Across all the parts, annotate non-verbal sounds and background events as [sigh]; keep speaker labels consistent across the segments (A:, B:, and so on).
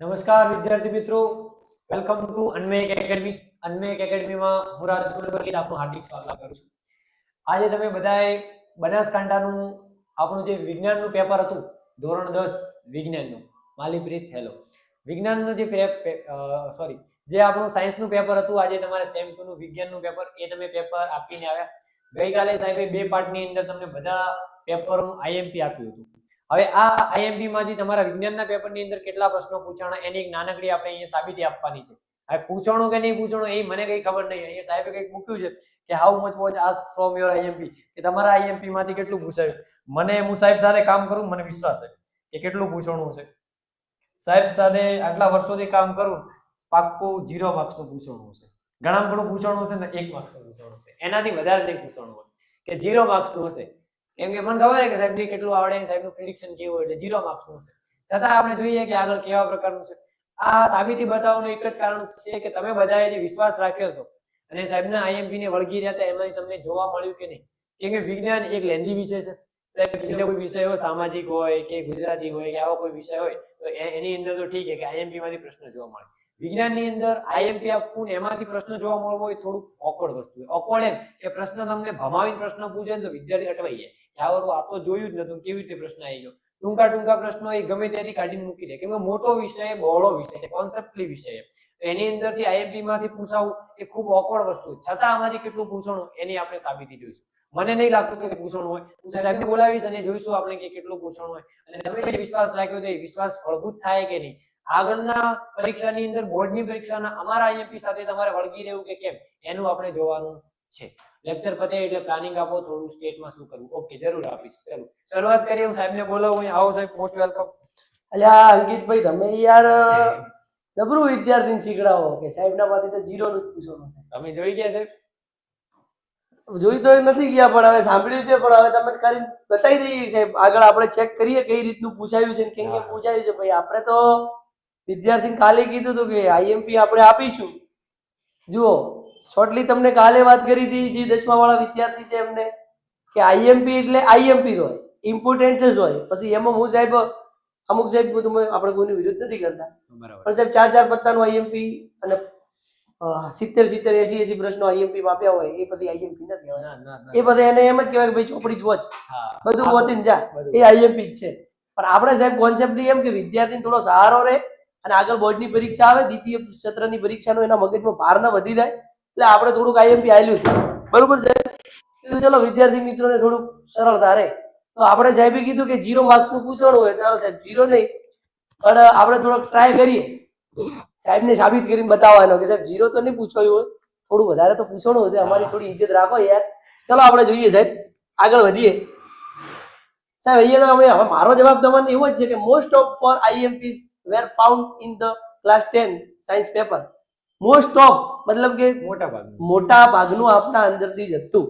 A: નમસ્કાર, વિદ્યાર્થી મિત્રો. વેલકમ ટુ અનમેક એકેડમી અનમેક એકેડમીમાં હું રાજકુલ પરલી આપનું હાર્દિક સ્વાગત કરું છું. આજે તમે બધાએ બનાસકાંઠાનું આપણું જે વિજ્ઞાનનું પેપર હતું, ધોરણ દસ વિજ્ઞાનનું. માલિપ્રીત હેલો. વિજ્ઞાનનું જે સોરી જે આપણું સાયન્સનું પેપર હતું, આજે તમારે સેમ ટુનું વિજ્ઞાનનું પેપર, એ તમે પેપર આપીને આવ્યા. ગઈકાલે સાહેબે બે પાર્ટની અંદર તમને બધા પેપરનું આઈએમપી આપ્યું હતું. હવે આ આઈએમપી માંથી તમારા વિજ્ઞાનના પેપરની અંદર કેટલા પ્રશ્નો પૂછાણા એની એક નાનકડી આપણે અહીંયા સાબિતી આપવાની છે. હવે પૂછણું કે નહીં પૂછણું એ મને કઈ ખબર નહીં. અહીંયા સાહેબે કંઈક મૂક્યું છે કે how much was ask from your IMP કે તમારા આઈએમપી માંથી કેટલું પૂછાયું? મને હું સાહેબ સાથે કામ કરું, મને વિશ્વાસ છે કે કેટલું પૂછણું છે સાહેબ સાથે આટલા વર્ષોથી કામ કરું, પાક્કું ઝીરો માર્ક્સનું પૂછણું છે ઘણા ઘણું પૂછવાનું છે ને એક માર્ક્સનું પૂછવાનું હશે. એનાથી વધારે નહીં પૂછવાનું હોય. કે ઝીરો માર્ક્સનું હશે. કેમ કે મને ખબર છે કે સાહેબને કેટલું આવડે સાહેબનું પ્રિડિક્શન કેવું એટલે ઝીરો માર્ક્સનું હશે. છતાં આપણે જોઈએ કે આગળ કેવા પ્રકારનું છે. આ સાબિતી બતાવવાનું એક જ કારણ છે કે તમે બધાએ જે વિશ્વાસ રાખ્યો હતો અને સાહેબના આઈએમપી ને વળગી રહ્યા હતા એમાંથી તમને જોવા મળ્યું કે નહીં. કેમ કે વિજ્ઞાન એક લેન્ધી વિષય છે. સાહેબ કોઈ વિષય હોય, સામાજિક હોય કે ગુજરાતી હોય કે આવો કોઈ વિષય હોય, તો એની અંદર તો ઠીક છે કે આઈએમપી માંથી પ્રશ્ન જોવા મળે. વિજ્ઞાનની અંદર આઈએમપી આપવું ને એમાંથી પ્રશ્ન જોવા મળવો એ થોડું ઓકવર્ડ વસ્તુ ઓકવર્ડ એમ કે પ્રશ્ન તમને ભમાવીને પ્રશ્ન પૂછે તો વિદ્યાર્થી અટવાઈ જાય કે આ વરું આ તો જોયું જ નતું, કેવી રીતે પ્રશ્ન આવી ગયો? ટૂંકા ટૂંકા પ્રશ્નો એ ગમે ત્યાંથી કાઢીને મૂકી દે. કેમ મોટો વિષય બહોળો વિષય છે કોન્સેપ્ટલી વિષય તો એની અંદરથી આઈએમપી માંથી પૂછાવું એ ખૂબ ઓકવર્ડ વસ્તુ છતાં આમાંથી કેટલું પૂછણું એની આપણે સાબિતી જોઈશું. મને નહીં લાગતું કે પૂછણ હોય. હું સાહેબને બોલાવીશ અને જોઈશું આપણે કે કેટલું પૂછણ હોય. અને તમે વિશ્વાસ રાખ્યો તો એ વિશ્વાસ ફળભૂત થાય કે નહીં? આગળના પરીક્ષાની અંદર બોર્ડની પરીક્ષાના અમારા આઈએમપી સાથે તમારે વળગી રહેવું કે કેમ એનું આપણે જોવાનું છે. લેક્ચર પતે એટલે પ્લાનિંગ આપો થોડું સ્ટેટમાં શું કરવું. ઓકે જરૂર આપીશ ચલો શરૂઆત કરીએ હું સાહેબને બોલાવું આવો સાહેબ મોસ્ટ વેલકમ
B: અલ્યા અંકિતભાઈ તમે યાર જબરું વિદ્યાર્થીને શીખડાવો કે સાહેબના માંથી તો જીરો નું પૂછવાનું છે.
A: તમે જોઈ ગયા સાહેબ?
B: જોઈ તો નથી ગયા પણ હવે સાંભળ્યું છે પણ હવે તમે કરી બતાવી દઈએ સાહેબ. આગળ આપણે ચેક કરીએ કઈ રીતનું પૂછાયું છે કેમ કેમ પૂછાયું છે. ભાઈ આપણે તો વિદ્યાર્થીને કાલે કીધું હતું કે આઈએમપી આપણે આપીશું. જુઓ શોર્ટલી તમને કાલે વાત કરી હતી જે દસમા વાળા વિદ્યાર્થી છે એમને કે આઈએમપી એટલે આઈએમપી જ હોય ઇમ્પોર્ટન્ટ જ હોય. પછી એમાં હું સાહેબ અમુક સાહેબ આપણે કોઈની વિરુદ્ધ નથી કરતા. પણ સાહેબ ચાર ચાર પત્તાનું આઈએમપી અને સિત્તેર સિત્તેર એસી એસી પ્રશ્નો આઈએમપી આપ્યા હોય એ પછી આઈએમપી નથી કહેવાય. એ બધા એને એમ જ કહેવાય કે ભાઈ ચોપડી જ વોચ. બધું વોચીને જા. એ આઈએમપી જ છે. પણ આપણે સાહેબ કોન્સેપ્ટ એમ કે વિદ્યાર્થીને થોડો સહારો રહે અને આગળ બોર્ડની પરીક્ષા આવે, દ્વિતીય સત્રની પરીક્ષાનો એના મગજમાં ભાર ન વધી જાય. એટલે આપણે થોડુંક આઈએમપી આવેલું છે. બરોબર કીધું ચલો વિદ્યાર્થી મિત્રોને થોડુંક સરળતા રહે. તો આપણે સાહેબે કીધું કે જીરો માર્ક્સનું પૂછવાનું હોય ચાલો સાહેબ જીરો નહીં. પણ આપણે થોડોક ટ્રાય કરીએ. સાહેબને સાબિત કરીને બતાવવાનો કે સાહેબ જીરો તો નહીં પૂછવાયું હોય. થોડું વધારે તો પૂછવાનું હશે, અમારી થોડી ઇજ્જત રાખો યાર. ચલો આપણે જોઈએ સાહેબ, આગળ વધીએ. સાહેબ, અહીંયા તો હવે મારો જવાબ તમને એવો જ છે કે most of four IMPs were found in the class ten science paper most of મતલબ કે
A: મોટા ભાગ
B: મોટા ભાગનું આપના અંદરથી જ હતું.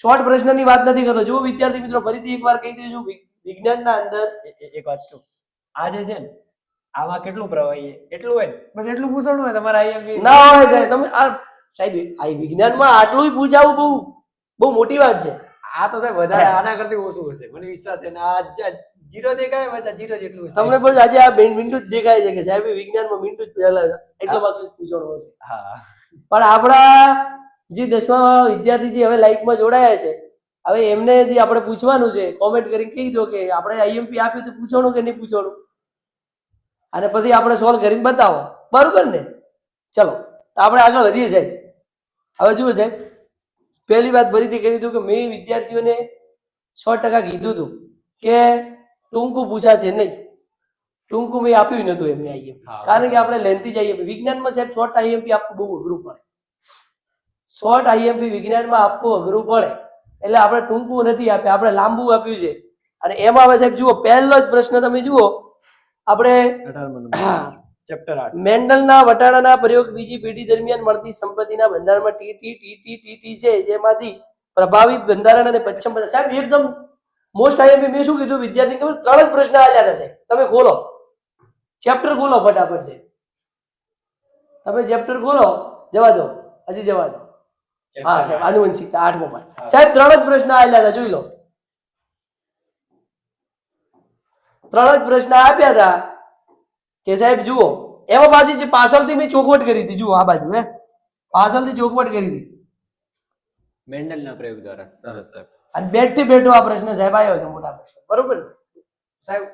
B: શોર્ટ પ્રશ્નની વાત નથી કરતો. જો વિદ્યાર્થી મિત્રો ફરીથી એકવાર કહી દઈશું વિજ્ઞાનના અંદર
A: એક વાત કહું. આ જે છે ને આમાં કેટલું પ્રવાહી એટલું હોય બસ એટલું પૂછવાનું હોય તમારા આઈએમપી
B: ના હોય સાહેબ તમે આ સાહેબ આ વિજ્ઞાનમાં આટલું પૂછાવું બહુ બહુ મોટી વાત છે.
A: આ તો સાહેબ વધારે આના કરતી ઓછું હશે. મને વિશ્વાસ છે ને આ જીરો દેખાય બસ જીરો જેટલું
B: તમને બસ આજે આ મીંડું જ દેખાય છે કે સાહેબ વિજ્ઞાનમાં મીંડું જ પહેલા એટલો માત્ર પૂછવાનું છે.
A: હા.
B: પણ આપણા જે દસમા વિદ્યાર્થી જે હવે લાઈફમાં જોડાયા છે હવે એમને જે આપણે પૂછવાનું છે કોમેન્ટ કરીને કહી દો કે આપણે આઈએમપી આપ્યું તો પૂછવાનું કે નહીં પૂછવાનું? અને પછી આપણે સોલ્વ કરીને બતાવો. બરોબર ને? ચલો તો આપણે આગળ વધીએ સાહેબ. હવે જુઓ સાહેબ પહેલી વાત ફરીથી કરી દઉં કે મેં વિદ્યાર્થીઓને સો ટકા કીધું હતું કે ટૂંકું પૂછાશે નહીં. ટૂંકું મેં આપ્યું નતું એમને આઈએમપી. કારણ કે આપણે લેન્થી જ આઈએમપી. વિજ્ઞાનમાં સાહેબ શોર્ટ આઈએમપી આપવું બહુ અઘરું પડે. શોર્ટ આઈએમપી વિજ્ઞાનમાં આપવું અઘરું પડે. એટલે આપણે ટૂંકું નથી આપ્યું. આપણે લાંબુ આપ્યું છે. અને એમાં હવે સાહેબ જુઓ પહેલો જ પ્રશ્ન તમે જુઓ. આપણે
A: ચેપ્ટર
B: મેન્ડલના વટાણાના પ્રયોગ બીજી પેઢી દરમિયાન મળતી સંપત્તિના બંધારણમાં ટી ટી ટી ટી ટી ટી છે જેમાંથી પ્રભાવિત બંધારણ અને પશ્ચિમ બંધારણ. સાહેબ એકદમ મોસ્ટ આઈએમપી મેં શું કીધું? વિદ્યાર્થી ખબર? ત્રણ જ પ્રશ્ન આલ્યા થશે. તમે ખોલો. ચેપ્ટર ખોલો ફટાફટ છે તમે ચેપ્ટર ખોલો. જવા દો. હજી જવા દો. હા સાહેબ આનુવંશિકતા આઠમો પાઠ સાહેબ ત્રણ જ પ્રશ્ન આવેલા હતા જોઈ લો. ત્રણ જ પ્રશ્ન આપ્યા હતા કે સાહેબ જુઓ એમાં પાછી જે પાછળથી મેં ચોખવટ કરી હતી જુઓ આ બાજુ હે. પાછળથી ચોખવટ કરી હતી.
A: મેન્ડલના પ્રયોગ દ્વારા. સરસ સાહેબ
B: અને બેઠથી બેઠો આ પ્રશ્ન સાહેબ આવ્યો છે મોટા પ્રશ્ન. બરોબર
A: સાહેબ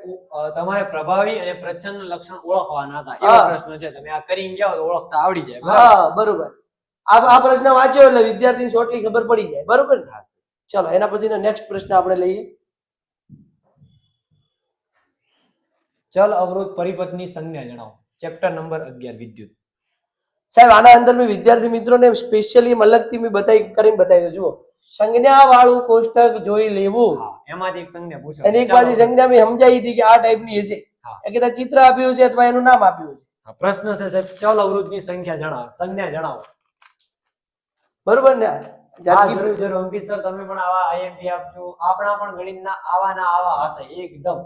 A: તમારે પ્રભાવી અને પ્રચ્છન્ન લક્ષણ ઓળખવાના હતા. એવો પ્રશ્ન છે. તમે આ કરીને જાઓ તો ઓળખતા આવડી જાય.
B: હા બરોબર. આ આ પ્રશ્ન વાંચ્યો એટલે વિદ્યાર્થીને શોર્ટલી ખબર પડી જાય. બરોબર ને? ચલો એના પછીનો નેક્સ્ટ પ્રશ્ન આપણે લઈએ.
A: ચલ અવરોધ પરિપથની સંજ્ઞા જણાવો. ચેપ્ટર નંબર અગિયાર વિદ્યુત.
B: સાહેબ આના અંદર મેં વિદ્યાર્થી મિત્રોને સ્પેશિયલી અલગથી મેં બતાવી કરીને બતાવી જુઓ. સંજ્ઞા વાળું કોષ્ટક જોઈ લેવું.
A: એમાંથી એક સંજ્ઞા પૂછો.
B: અને એક પાછી સંજ્ઞા મેં સમજાવી હતી કે આ ટાઈપની હશે. કદાચ ચિત્ર આપ્યું છે અથવા એનું નામ આપ્યું છે
A: પ્રશ્ન છે સાહેબ ચલ અવરોધની સંખ્યા જણાવો સંજ્ઞા જણાવો.
B: બરોબર ને?
A: હા, જરૂર જરૂર. અંકિત સર તમે પણ આવા આઈએમપી આપજો. આપણા પણ ગણિતના આવા ના આવા હશે એકદમ.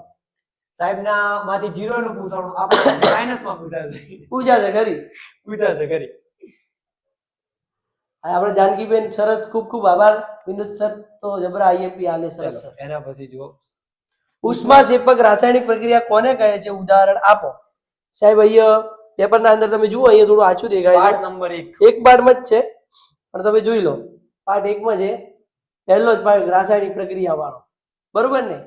A: સાહેબના માંથી જીરો નું પૂછવાનું આપણે માઇનસમાં પૂછાશે.
B: પૂછાશે ખરી.
A: પૂછાશે ખરી.
B: આપણે જાનકીબેન સરસ ખૂબ ખૂબ આભાર. વિનોદ સર તો જબરા આઈએમપી આલે સરસ. સર
A: એના પછી જુઓ.
B: સેપક રાસાયણિક પ્રક્રિયા કોને કહે છે? ઉદાહરણ આપો. સાહેબ અહીંયા પેપરના અંદર તમે જુઓ અહીંયા થોડું આછું દેખાય છે.
A: નંબર એક.
B: એક પાર્ટમાં જ છે. પણ તમે જોઈ લો પાર્ટ એકમાં છે પહેલો જ પાર્ટ રાસાયણિક પ્રક્રિયા વાળો બરોબર ને?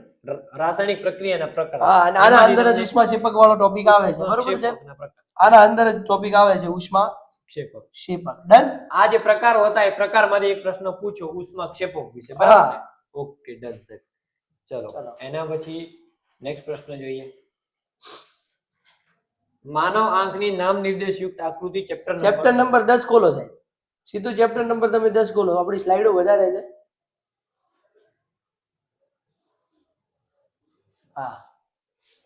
A: રાસાયણિક પ્રક્રિયાના પ્રકાર
B: હા આના અંદર જ ઉષ્મા સેપક વાળો ટોપિક આવે છે. બરોબર છે? આના અંદર જ ટોપિક આવે છે ઉષ્મા
A: ક્ષેપક.
B: ક્ષેપક. ડન?
A: આ જે પ્રકાર હોતા એ પ્રકારમાંથી એક પ્રશ્ન પૂછો ઉષ્મા ક્ષેપક વિશે. બરાબર ઓકે ડન સર ચલો. એના પછી નેક્સ્ટ પ્રશ્ન જોઈએ. માનવ આંખની નામ નિર્દેશયુક્ત આકૃતિ ચેપ્ટર
B: ચેપ્ટર નંબર દસ ખોલો સાહેબ. સીધું ચેપ્ટર નંબર તમે દસ ખોલો. આપણી સ્લાઇડો વધારે છે. હા.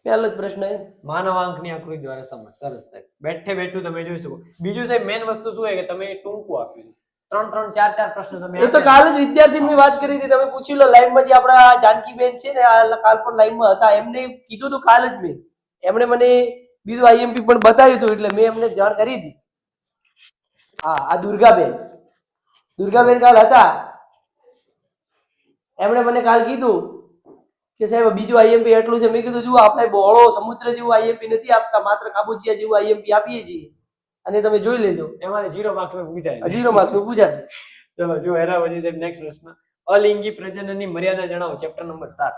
B: પહેલો જ પ્રશ્ન એ.
A: માનવ આંખની આકૃતિ દ્વારા સમજ સરસ સાહેબ. બેઠે બેઠું તમે જોઈ શકો. બીજું સાહેબ મેન વસ્તુ શું છે કે તમે ટૂંકું આપ્યું ત્રણ ત્રણ ચાર ચાર પ્રશ્ન તમે
B: એ તો. કાલે જ વિદ્યાર્થીની વાત કરી હતી. તમે પૂછી લો. લાઈનમાં જે આપણા જાનકીબેન છે ને કાલ પણ લાઈનમાં હતા. એમને કીધું હતું કાલ જ મેં. એમણે મને બીજું આઈએમપી પણ બતાવ્યું હતું એટલે મેં એમને જાણ કરી હતી. હા આ દુર્ગાબેન. દુર્ગાબેન કાલ હતા. એમણે મને કાલ કીધું કે સાહેબ બીજું આઈએમપી એટલું છે. મેં કીધું જુઓ આપણે બહોળો સમુદ્ર જેવું આઈએમપી નથી આપતા. માત્ર ખાબુચિયા જેવું આઈએમપી આપીએ છીએ. અને તમે જોઈ લેજો.
A: એમાં જીરો માર્ક્સ પૂછાય
B: જીરો માર્ક્સ પૂછાશે
A: ચલો જો એના પછી સાહેબ નેક્સ્ટ પ્રશ્ન. અલિંગી પ્રજનનની મર્યાદા જણાવો ચેપ્ટર નંબર સાત.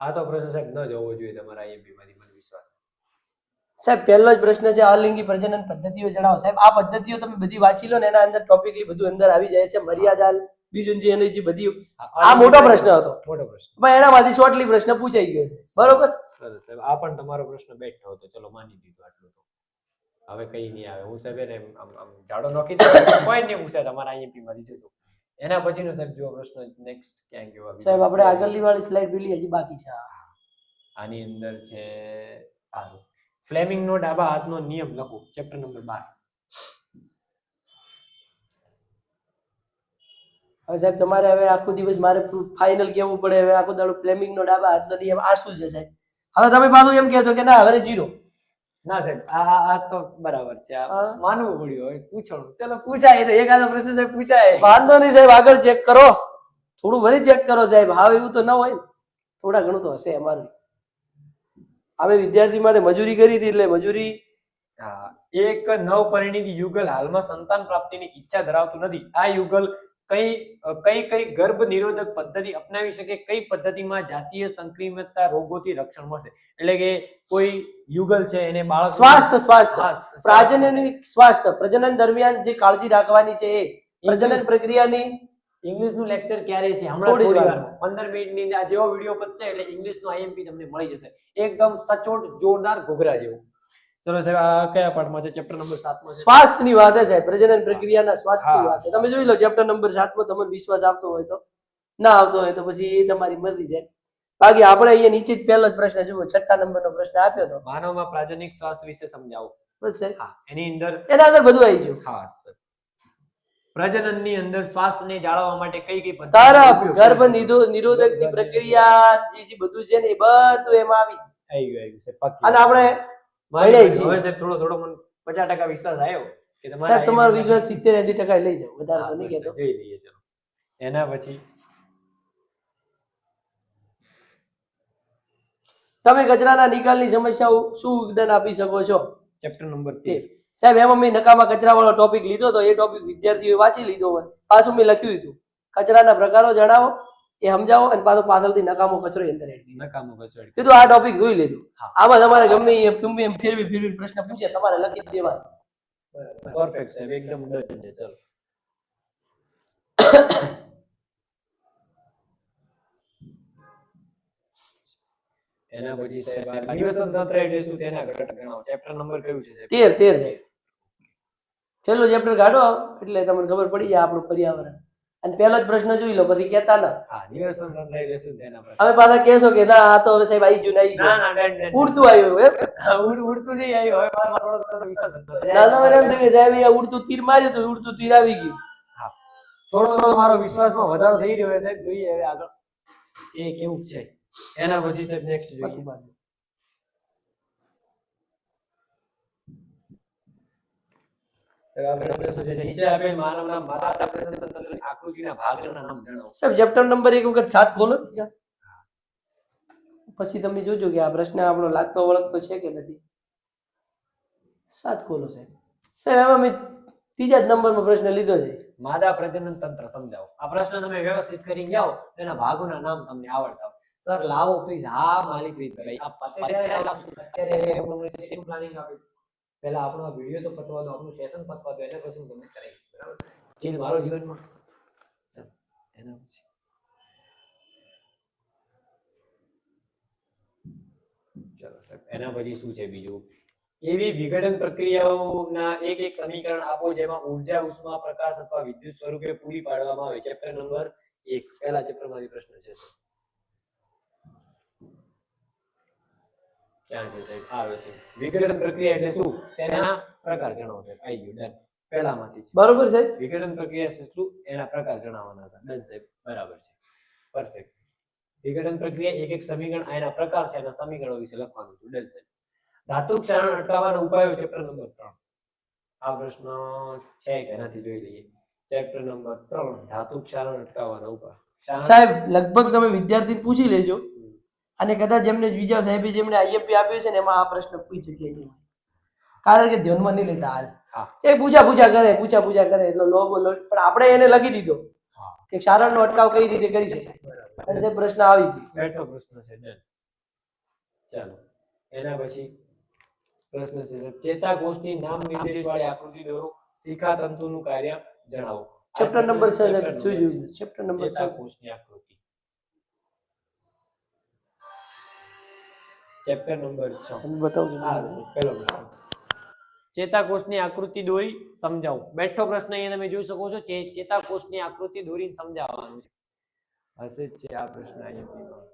A: આ તો પ્રશ્ન સાહેબ ન જવો જોઈએ તમારા આઈએમપી માંથી.
B: સાહેબ પહેલો જ પ્રશ્ન છે અલિંગી પ્રજનન પદ્ધતિઓ જણાવો. સાહેબ આ પદ્ધતિઓ તમે બધી વાંચી લો ને એના અંદર ટોપિકલી બધું અંદર આવી જાય છે. મર્યાદા બીજું જે એની જે બધી. આ મોટો પ્રશ્ન હતો.
A: મોટો પ્રશ્ન.
B: પણ એનામાંથી શોર્ટલી પ્રશ્ન પૂછાઈ ગયો છે. બરોબર?
A: સરસ સાહેબ. આ પણ તમારો પ્રશ્ન બેઠો હતો. ચલો માની દીધું આટલું તો. હવે કઈ નહીં આવે. હું સાહેબ એને આમ આમ જાડો નોખી કોઈ નહીં પૂછે તમારા આઈએમપી માંથી જોજો એના પછીનો સાહેબ જો પ્રશ્ન નેક્સ્ટ ક્યાં ગયો
B: સાહેબ આપણે. આગળની વાળી સ્લાઇડ પેલી હજી બાકી છે.
A: આની અંદર છે આ ફ્લેમિંગ નો ડાબા હાથનો નિયમ લખો ચેપ્ટર નંબર બાર.
B: હવે સાહેબ તમારે હવે આખો દિવસ મારે ફાઇનલ કેવું પડે હવે આખો દાડો ફ્લેમિંગ નો ડાબા હાથનો નિયમ આ શું છે સાહેબ? હવે તમે પાછું એમ કહેશો કે ના હવે જીરો.
A: ના સાહેબ આ આ- તો બરાબર છે. માનવું પડ્યું હવે પૂછવાનું. ચલો પૂછાય તો એકાદો પ્રશ્ન સાહેબ પૂછાય.
B: વાંધો નહીં સાહેબ આગળ ચેક કરો. થોડું વળી ચેક કરો સાહેબ હાવ એવું તો ન હોય થોડા ઘણું તો હશે અમારું. અમે વિદ્યાર્થી માટે મજૂરી કરી હતી એટલે મજૂરી
A: એક નવ પરિણીત યુગલ હાલમાં સંતાન પ્રાપ્તિની ઈચ્છા ધરાવતું નથી. આ યુગલ કઈ કઈ કઈ ગર્ભ નિરોધક પદ્ધતિ અપનાવી શકે કઈ પદ્ધતિમાં જાતીય સંક્રમિતતા રોગોથી રક્ષણ મળશે? એટલે કે કોઈ યુગલ છે એને બાળક
B: સ્વાસ્થ્ય સ્વાસ્થ્ય.
A: હા,
B: સ્વાસ્થ્ય. પ્રજનન દરમિયાન જે કાળજી રાખવાની છે એ પ્રજનન પ્રક્રિયાની
A: ઇંગ્લિશનું લેક્ચર ક્યારે છે? હમણાં
B: થોડી
A: વાર. પંદર મિનિટની અંદર આ જેવો વીડિયો પતશે એટલે ઇંગ્લિશનું આઈએમપી તમને મળી જશે. એકદમ સચોટ જોરદાર ઘોઘરા જેવું. ચલો સાહેબ આ કયા પાઠમાં છે? ચેપ્ટર નંબર સાતમાં છે?
B: સ્વાસ્થ્યની વાત છે પ્રજનન પ્રક્રિયાના સ્વાસ્થ્યની. વાત છે તમે જોઈ લો ચેપ્ટર નંબર સાતમાં તમને વિશ્વાસ આપતો હોય તો. ના આવતો હોય તો પછી એ તમારી મરજી છે. બાકી આપણે અહીંયા નીચે જ પહેલો જ પ્રશ્ન જુઓ છઠ્ઠા નંબરનો પ્રશ્ન આપ્યો હતો
A: માનવમાં પ્રાજનિક સ્વાસ્થ્ય વિશે સમજાવો.
B: બસ
A: હા એની અંદર
B: એના અંદર બધું આવી ગયું.
A: હા સર પ્રજનનની અંદર સ્વાસ્થ્યને જાળવવા માટે કઈ કઈ પદ્ધતિનો
B: તરફ ગર્ભ નિધો નિરોધકની પ્રક્રિયા જે જે બધું છે ને એ બધું એમાં આવી.
A: આવી ગયું આવી સાહેબ,
B: અને આપણે
A: માની
B: છીએ.
A: હવે સાહેબ થોડો થોડો મને પચાસ ટકા વિશ્વાસ આવ્યો કે તમારા
B: સાહેબ તમારો વિશ્વાસ સિત્તેર એસી ટકા લઈ જાઓ વધારે તો નહીં કહેતો.
A: જોઈ લઈએ ચલો. એના પછી?
B: તમે કચરાના નિકાલની સમસ્યાઓ શું યોગદાન આપી શકો છો?
A: ચેપ્ટર નંબર
B: તેર. સાહેબ એમાં મેં નકામા કચરા વાળો ટોપિક લીધો તો એ ટોપિક વિદ્યાર્થીઓએ વાંચી લીધો હોય. પાછું મેં લખ્યું હતું. કચરાના પ્રકારો જણાવો એ સમજાવો અને પાછો પાછળથી નકામો કચરો અંદર એડ
A: નકામો કચરો
B: કીધું આ ટોપિક જોઈ લીધું આમાં તમારે ગમે એમ ગમે એમ ફેરવી ફેરવી પ્રશ્ન પૂછે તમારે લખી દેવાનો.
A: પરફેક્ટ સાહેબ એકદમ ડન છે ચલો. [coughs] એના પછી સાહેબ આ નિવસન તંત્ર એટલે શું તેના ઘટક ગણાવો? ચેપ્ટર નંબર કયું છે સાહેબ?
B: તેર તેર છે છેલ્લો ચેપ્ટર કાઢો એટલે તમને ખબર પડી જાય આપણું પર્યાવરણ. અને પહેલો જ પ્રશ્ન જોઈ લો પછી કેતા ના.
A: હા નિવસન તંત્ર એટલે શું તેના પર
B: હવે પાછા કહેશો કે ના આ તો હવે સાહેબ આવી જુના આવી
A: ના ના
B: ઉડતું આવ્યું એમ?
A: ઉડ ઉડતું નહીં આવ્યું. હવે મારો થોડો થોડો વિશ્વાસ હતો.
B: ના તમારે એમ કે સાહેબ અહીંયા ઉડતું તીર માર્યું તો ઉડતું તીર આવી ગયું.
A: હા. થોડો થોડો મારો વિશ્વાસમાં વધારો થઈ રહ્યો છે જોઈએ હવે આગળ. એ કેવું છે? એના પછી સાહેબ નેક્સ્ટ જોઈએ. સાહેબ
B: ચેપ્ટર નંબર એક વખત સાત ખોલો. પછી તમે જોજો કે આ પ્રશ્ન આપણો લાગતો વળગતો છે કે નથી. સાત ખોલો સાહેબ. સાહેબ એમાં મેં ત્રીજા જ નંબરનો પ્રશ્ન લીધો છે.
A: માદા પ્રજનન તંત્ર સમજાવો. આ પ્રશ્ન તમે વ્યવસ્થિત કરી જાઓ એના ભાગોના નામ તમને આવડતા સર લાવો પ્લીઝ હા, માલિક ભાઈ આપણું system આપે પહેલા આપણો વીડિયો તો પતવા દો, આપણું સેશન પતવા દો એટલે પછી તમને કરાવીશ. બરાબર? જીલ મારો જીવનમાં. એના પછી. એના પછી શું છે બીજું? એવી વિઘટન પ્રક્રિયાઓના એક એક સમીકરણ આપો, જેમાં ઊર્જા, ઉષ્મા, પ્રકાશ અથવા વિદ્યુત સ્વરૂપે પૂરી પાડવામાં આવે. ચેપ્ટર નંબર એક. પહેલા ચેપ્ટરમાંથી પ્રશ્ન છે ક્યાં છે સાહેબ આવે છે. વિઘટન પ્રક્રિયા એટલે શું? તેના પ્રકાર જણાવો સાહેબ. આવી ગયું ડન. પહેલામાંથી
B: બરોબર સાહેબ
A: વિઘટન પ્રક્રિયા છે શું એના પ્રકાર જણાવવાના હતા. ડન સાહેબ બરાબર છે. પરફેક્ટ વિઘટન પ્રક્રિયા એક એક સમીકરણ એના પ્રકાર છે એના સમીકરણો વિશે લખવાનું હતું. ડન સાહેબ. ધાતુ ક્ષારણ અટકાવવાના ઉપાયો ચેપ્ટર નંબર ત્રણ. આ પ્રશ્ન છે કે નથી જોઈ લઈએ. ચેપ્ટર નંબર ત્રણ ધાતુ ક્ષારણ અટકાવવાના ઉપાય.
B: સાહેબ લગભગ તમે વિદ્યાર્થી પૂછી લેજો. અને કદાચ જેમને બીજા સાહેબે જેમને આઈએમપી આપ્યું છે ને એમાં આ પ્રશ્ન કોઈ જગ્યાએ નહીં કારણ કે ધ્યાનમાં નહીં લેતા હાલ. એ પૂજા પૂજા કરે પૂજા પૂજા કરે એટલે લો બોલો પણ આપણે એને લખી દીધો. કે ક્ષારણનો અટકાવ કઈ રીતે કરી શકાય? અને પ્રશ્ન આવી ગયો.
A: બેઠો પ્રશ્ન છે ચાલો એના પછી પ્રશ્ન છે ચેતાકોષની નામ નિર્દેશ વાળી આકૃતિ દોરો શિખા તંતુનું કાર્ય જણાવો.
B: ચેપ્ટર નંબર છ સાહેબ.
A: Chapter
B: જોઈ ચેપ્ટર નંબર છ.
A: ચેતાકોષની આકૃતિ. ચેપ્ટર નંબર 6
B: બતાવો
A: આ છે પહેલો પ્રશ્ન. ચેતાકોષની આકૃતિ દોરી સમજાવો. બેઠો પ્રશ્ન અહીંયા તમે જોઈ શકો છો ચેતાકોષની આકૃતિ દોરીને સમજાવવાનું છે. હશે જ છે આ પ્રશ્ન IMP માં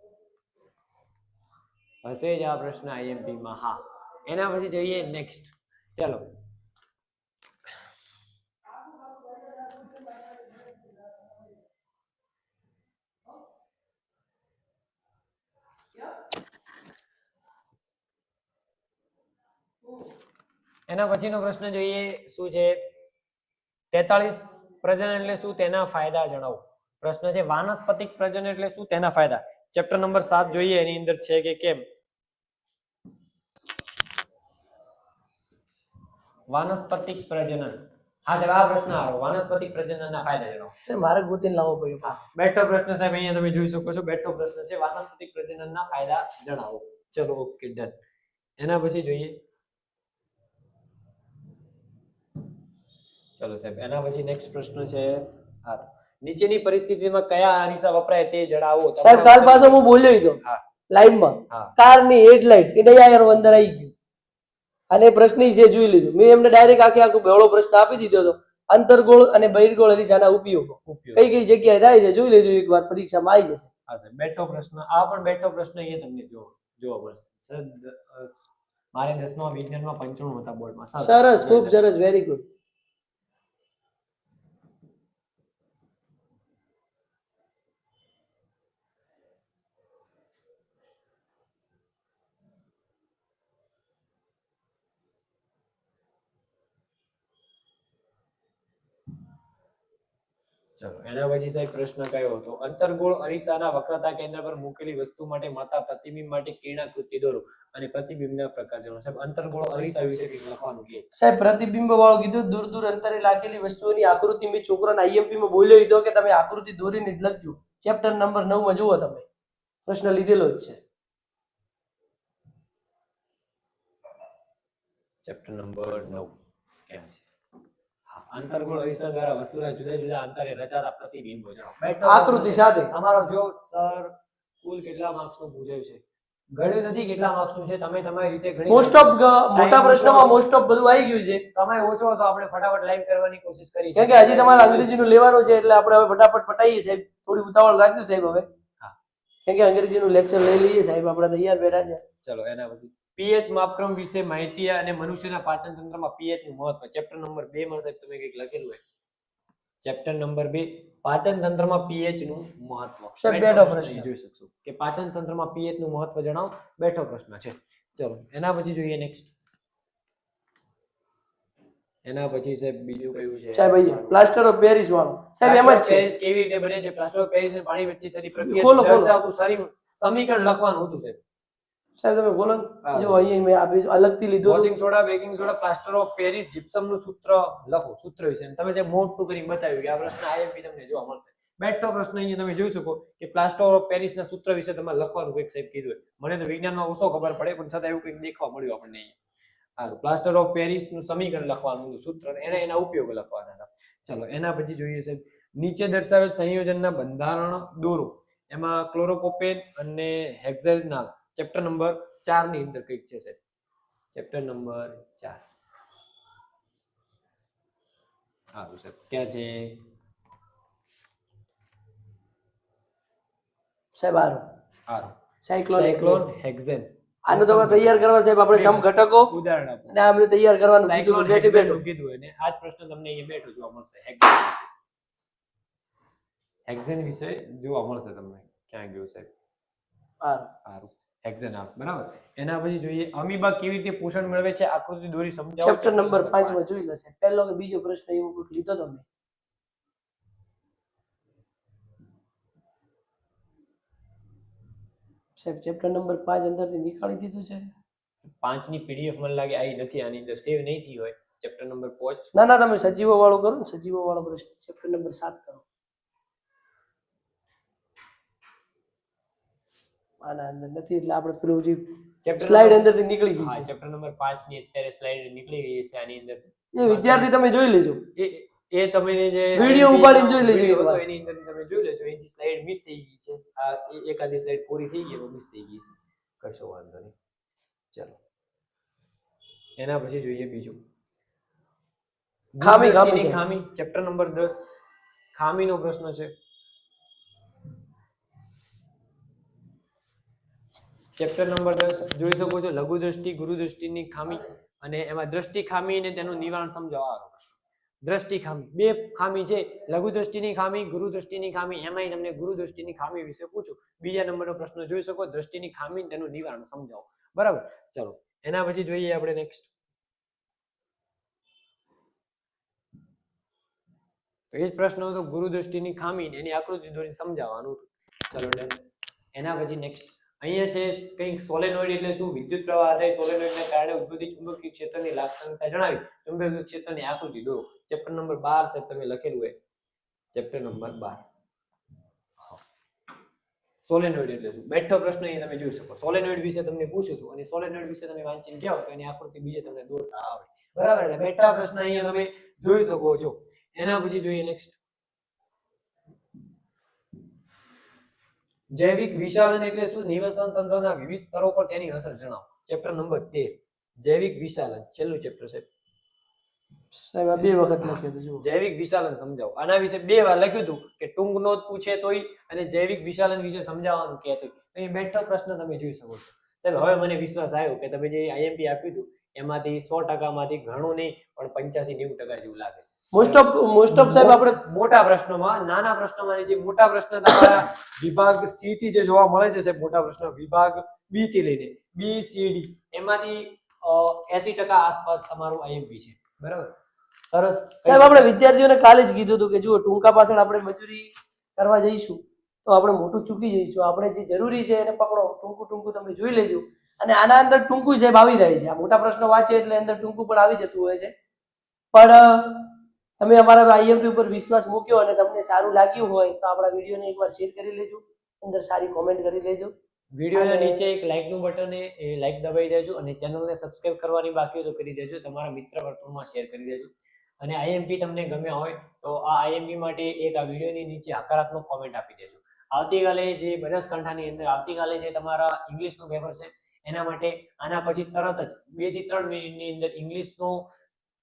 A: હશે જ આ પ્રશ્ન IMP માં હા. એના પછી જઈએ નેક્સ્ટ ચલો. એના પછીનો પ્રશ્ન જોઈએ શું છે? તેતાળીસ પ્રજનન એટલે શું? તેના ફાયદા જણાવો. પ્રશ્ન છે વાનસ્પતિક પ્રજનન એટલે શું? તેના ફાયદા. ચેપ્ટર નંબર સાત જોઈએ એની અંદર છે કે કેમ? વાનસ્પતિક પ્રજનન. હા સાહેબ આ પ્રશ્ન આવો. વાનસ્પતિક પ્રજનનના ફાયદા જણાવો.
B: મારે ગોતીને લાવવો પડ્યો.
A: બેઠો પ્રશ્ન સાહેબ અહીંયા તમે જોઈ શકો છો. બેઠો પ્રશ્ન છે વાનસ્પતિક પ્રજનનના ફાયદા જણાવો. ચલો ઓકે ડન એના પછી જોઈએ. ચલો સાહેબ એના પછી નેક્સ્ટ પ્રશ્ન છે હા નીચેની પરિસ્થિતિમાં કયા અરીસા વપરાય તે જણાવો.
B: સાહેબ કાલ પાછો હું બોલ્યો હતો લાઈનમાં. કારની હેડલાઇટ એ નહીં અંદર આવી ગયું. અને પ્રશ્ન છે જોઈ લીધું મેં એમને ડાયરેક્ટ આખે આખો બેવડો પ્રશ્ન આપી દીધો હતો. અંતરગોળ અને બહિર્ગોળ અરીસાના ઉપયોગો. કઈ કઈ જગ્યાએ થાય છે જોઈ લેજો એકવાર પરીક્ષામાં આવી જશે.
A: હા સાહેબ બેઠો પ્રશ્ન. આ પણ બેઠો પ્રશ્ન એ તમને જો જોવા દ- અ, મારે દસમા વિજ્ઞાનમાં પંચાણું હતા બોર્ડમાં.
B: સરસ ખૂબ સરસ વેરી ગુડ
A: ચલો એના પછી સાહેબ પ્રશ્ન કયો હતો? અંતર્ગોળ અરીસાના વક્રતા કેન્દ્ર પર મૂકેલી વસ્તુ માટે મળતા પ્રતિબિંબ માટે કિરણાકૃતિ દોરો અને પ્રતિબિંબના પ્રકાર જણાવો. સાહેબ અંતર્ગોળ અરીસા વિશે લખવાનું કે
B: સાહેબ પ્રતિબિંબ વાળો કીધું દૂર દૂર અંતરે લાખેલી વસ્તુઓની આકૃતિ મેં છોકરાના આઈએમપી માં બોલ્યો લીધો કે તમે આકૃતિ દોરીને જ લખજો. ચેપ્ટર નંબર નવમાં જુઓ તમે. પ્રશ્ન લીધેલો જ છે.
A: ચેપ્ટર નંબર નવ. કેમ છે? હા, અંતર્ગોળ અરીસા દ્વારા વસ્તુના જુદા જુદા અંતરે રચાતા પ્રતિબિંબો જણાવો.
B: આકૃતિ સાથે.
A: અમારો જો સર કુલ કેટલા માર્ક્સનું પૂછાયું છે? ગણ્યું નથી કેટલા માર્ક્સનું છે તમે તમારી રીતે ગણી
B: મોસ્ટ ઓફ મોટા પ્રશ્નોમાં મોસ્ટ ઓફ બધું આવી ગયું છે.
A: સમય ઓછો હતો આપણે ફટાફટ લાઈવ કરવાની કોશિશ કરી
B: કેમ કે હજી તમારે અંગ્રેજીનું લેવાનું છે એટલે આપણે હવે ફટાફટ પટાઈએ સાહેબ. થોડી ઉતાવળ રાખજો સાહેબ હવે. કેમ કે અંગ્રેજીનું લેક્ચર લઈ લઈએ સાહેબ આપણે તૈયાર બેઠા છે.
A: ચલો એના પછી. પીએચ માપક્રમ વિશે માહિતી અને મનુષ્યના પાચન તંત્રમાં પીએચનું મહત્વ. ચેપ્ટર નંબર 2 માં સાહેબ તમે કંઈક લખેલું હોય. ચેપ્ટર નંબર 2 પાચન તંત્રમાં પીએચનું મહત્વ.
B: સાહેબ,
A: બેઠો પ્રશ્ન. જોઈ શકશો કે પાચન તંત્રમાં પીએચનું મહત્વ જણાવો. બેઠો પ્રશ્ન છે. ચલો એના પછી જોઈએ નેક્સ્ટ એના પછી સાહેબ બીજું કયું છે?
B: સાહેબ અહીંયા પ્લાસ્ટર ઓફ પેરિસ વાળું. સાહેબ એમ જ છે.
A: પેરિસ કેવી રીતે બને છે? પ્લાસ્ટર ઓફ પેરિસ અને પાણી વચ્ચે થતી પ્રક્રિયા. દર્શાવતું સરી- સમીકરણ લખવાનું હતું સાહેબ.
B: સાહેબ તમે બોલો. જો અહીંયા મેં આપી અલગથી લીધું
A: washing soda baking soda plaster of Paris જીપ્સમનું સૂત્ર લખો સૂત્ર વિશે. તમે જે મોટું કરીને બતાવ્યું કે આ પ્રશ્ન આઈએમપી તમને જોવા મળશે. બેઠો પ્રશ્ન અહીંયા તમે જોઈ શકો કે પ્લાસ્ટર ઓફ પેરિસ ના સૂત્ર વિશે તમે લખવાનું કંઈક સાહેબ કીધું. મને તો વિજ્ઞાનમાં ઓછો ખબર પડે પણ છતાં એવું કંઈક દેખવા મળ્યું આપણને અહીંયા. સારું પ્લાસ્ટર ઓફ પેરિસનું સમીકરણ લખવાનું સૂત્ર. એને એના ઉપયોગ લખવાના હતા. ચલો એના પછી જોઈએ સાહેબ. નીચે દર્શાવેલ સંયોજનના બંધારણ દોરો. એમાં ક્લોરોકોપેન અને હેક્ઝેનાલ ચેપ્ટર નંબર ચારની અંદર કંઈક છે સાહેબ. ચેપ્ટર નંબર ચાર. સારું સાહેબ. ક્યાં છે?
B: સાહેબ આરો
A: આરો
B: સાયક્લોન
A: સાયક્લોન હેક્ઝેન
B: આને તમારે તૈયાર કરવા સાહેબ આપણે સમ ઘટકો
A: ઉદાહરણ આપો.
B: અને આપણે તૈયાર કરવાનું કીધું બેઠે બેઠું.
A: કીધું અને આ જ પ્રશ્ન તમને અહીંયા બેઠો જોવા મળશે. હેક્ઝેન વિશે. હેક્ઝેન વિશે જોવા મળશે તમને. ક્યાં ગયો સાહેબ?
B: હારું.
A: સારું હેક્ઝેન બરાબર? એના પછી જોઈએ અમીબા કેવી રીતે પોષણ મેળવે છે આકૃતિ દોરી સમજાવો
B: ચેપ્ટર નંબર 5 માં જોઈ લેશે. પહેલો કે બીજો પ્રશ્ન એવો કોઈ લીધો તો મેં સાહેબ ચેપ્ટર નંબર પાંચ અંદરથી નીકાળી દીધું છે?
A: પાંચની પીડીએફ મને લાગે આવી નથી આની અંદર સેવ નહીં થઈ હોય. ચેપ્ટર નંબર 5
B: ના ના તમે સજીવો વાળો કરો ને સજીવો વાળો પ્રશ્ન. ચેપ્ટર નંબર સાત કરો. આના અંદર નથી એટલે આપણે પેલું જે સ્લાઇડ અંદરથી નીકળી ગઈ છે.
A: ચેપ્ટર નંબર 5 ની અત્યારે સ્લાઇડ નીકળી ગઈ છે આની અંદર.
B: એ વિદ્યાર્થી તમે જોઈ લેજો.
A: એ એ તમે જે
B: વિડિયો ઉપાડીને જોઈ લેજો
A: એની અંદર તમે જોઈ લેજો. એની સ્લાઇડ મિસ થઈ ગઈ છે. આ એકાદી સ્લાઇડ પૂરી થઈ ગઈ મિસ થઈ ગઈ છે. કશો વાંધો નહીં. ચલો. એના પછી જોઈએ બીજું.
B: ખામી, ખામી
A: ખામી. ચેપ્ટર નંબર 10 ખામીનો પ્રશ્ન છે. ચેપ્ટર નંબર દસ જોઈ શકો છો, લઘુ દ્રષ્ટિ, ગુરુ દ્રષ્ટિની ખામી અને એમાં દ્રષ્ટિ ખામી અને તેનું નિવારણ સમજાવવાનું. દ્રષ્ટિ ખામી, બે ખામી છે, લઘુ દ્રષ્ટિની ખામી, ગુરુ દ્રષ્ટિની ખામી, એમાંય તમને ગુરુ દ્રષ્ટિની ખામી વિશે પૂછું. બીજા નંબરનો પ્રશ્ન જોઈ શકો, દ્રષ્ટિની ખામી તેનું નિવારણ સમજાવો. બરાબર? ચલો, એના પછી જોઈએ આપણે નેક્સ્ટ એ જ પ્રશ્ન હતો, ગુરુ દ્રષ્ટિની ખામી એની આકૃતિ દોરીને સમજાવવાનું ચલો એના પછી નેક્સ્ટ અહીંયા છે કંઈક સોલેનોઇડ એટલે શું? વિદ્યુત પ્રવાહ આધારિત સોલેનોઇડને કારણે ઉદ્ભવતી ચુંબકીય ક્ષેત્રની લાક્ષણિકતા જણાવી. ચુંબકીય ક્ષેત્રની આકૃતિ દો ચેપ્ટર નંબર 12 સાહેબ, તમે લખેલું હોય. ચેપ્ટર નંબર 12 સોલેનોઇડ એટલે શું? બેઠો પ્રશ્ન અહીંયા તમે જોઈ શકો. સોલેનોઇડ વિશે તમને પૂછ્યું હતું અને સોલેનોઇડ વિશે તમે વાંચીને જાઓ તો એની આકૃતિ બીજે તમને દોરતા આવે બરાબર? એટલે બેઠા પ્રશ્ન અહીંયા તમે જોઈ શકો છો. એના પછી જોઈએ નેક્સ્ટ જૈવિક વિશાલન એટલે શું? નિવસન તંત્રના વિવિધ સ્તરો પર તેની અસર જણાવો. ચેપ્ટર નંબર તેર. જૈવિક વિશાલન. છેલ્લું ચેપ્ટર છે
B: સાહેબ બે વખત લખ્યું હતું
A: જૈવિક વિશાલન સમજાવો. આના વિશે બે વાર લખ્યું હતું કે ટૂંક નોંધ પૂછે તોય અને જૈવિક વિશાલન વિશે સમજાવવાનું કહેતું તો એ બેઠો પ્રશ્ન તમે જોઈ શકો છો. સાહેબ હવે મને વિશ્વાસ આવ્યો કે તમે જે આઈએમપી આપ્યું હતું એમાંથી સો ટકામાંથી ઘણું નહીં પણ પંચ્યાસી નેવું ટકા જેવું લાગે છે.
B: મોસ્ટ ઓફ મોસ્ટ ઓફ સાહેબ આપણે
A: મોટા પ્રશ્નોમાં નાના પ્રશ્નોમાં જે મોટા પ્રશ્ન તમારા વિભાગ સી થી જે જોવા મળે છે સાહેબ મોટા પ્રશ્ન વિભાગ બી થી લઈને બી સી ડી એમાંથી એસી ટકા આસપાસ તમારું આઈએમપી છે. બરાબર? સરસ.
B: સાહેબ આપણે વિદ્યાર્થીઓને કાલે જ કીધું હતું કે જુઓ ટૂંકા પાછળ આપણે મજૂરી કરવા જઈશું તો આપણે મોટું ચૂકી જઈશું. આપણે જે જરૂરી છે એને પકડો ટૂંકું ટૂંકું તમે જોઈ લેજો. અને આના અંદર ટૂંકું સાહેબ આવી જાય છે. આ મોટા પ્રશ્નો વાંચે એટલે અંદર ટૂંકું પણ આવી જતું હોય છે. પણ તમે અમારા આઈએમપી ઉપર વિશ્વાસ મૂક્યો અને તમને સારું લાગ્યું હોય તો આપણા વિડીયોને એકવાર શેર કરી લેજો અંદર સારી કોમેન્ટ કરી લેજો.
A: વિડીયોના નીચે એક લાઇકનું બટન એ લાઇક દબાઈ દેજો અને ચેનલને સબસ્ક્રાઇબ કરવાની બાકી હોય તો કરી દેજો. તમારા મિત્ર વર્તુળમાં શેર કરી દેજો. અને આઈએમપી તમને ગમ્યા હોય તો આ આઈએમપી માટે એક આ વિડીયોની નીચે હકારાત્મક કોમેન્ટ આપી દેજો. આવતીકાલે જે બનાસકાંઠાની અંદર આવતીકાલે જે તમારા ઇંગ્લિશનું પેપર છે એના માટે આના પછી તરત જ બેથી ત્રણ મિનિટની અંદર ઇંગ્લિશનું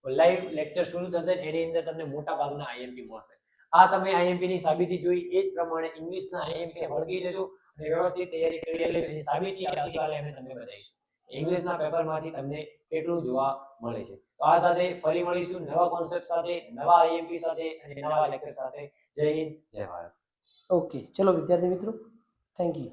A: લાઈવ લેક્ચર શરૂ થશે એની અંદર તમને મોટા ભાગના આઈએમપી મળશે. આ તમે આઈએમપી ની સાબિતી જોઈ, એ જ પ્રમાણે ઇંગ્લિશના આઈએમપી વળગી જજો અને વ્યવસ્થિત તૈયારી કરી લેજો એની સાબિતી આવતીકાલે અમે તમને બતાવીશું. ઇંગ્લિશના પેપરમાંથી તમને કેટલું જોવા મળે છે. તો આ સાથે ફરી મળીશું નવા કોન્સેપ્ટ સાથે, નવા આઈએમપી સાથે અને નવા લેક્ચર સાથે. જય હિન્દ, જય ભારત.
B: ઓકે ચલો વિદ્યાર્થી મિત્રો થેન્ક યુ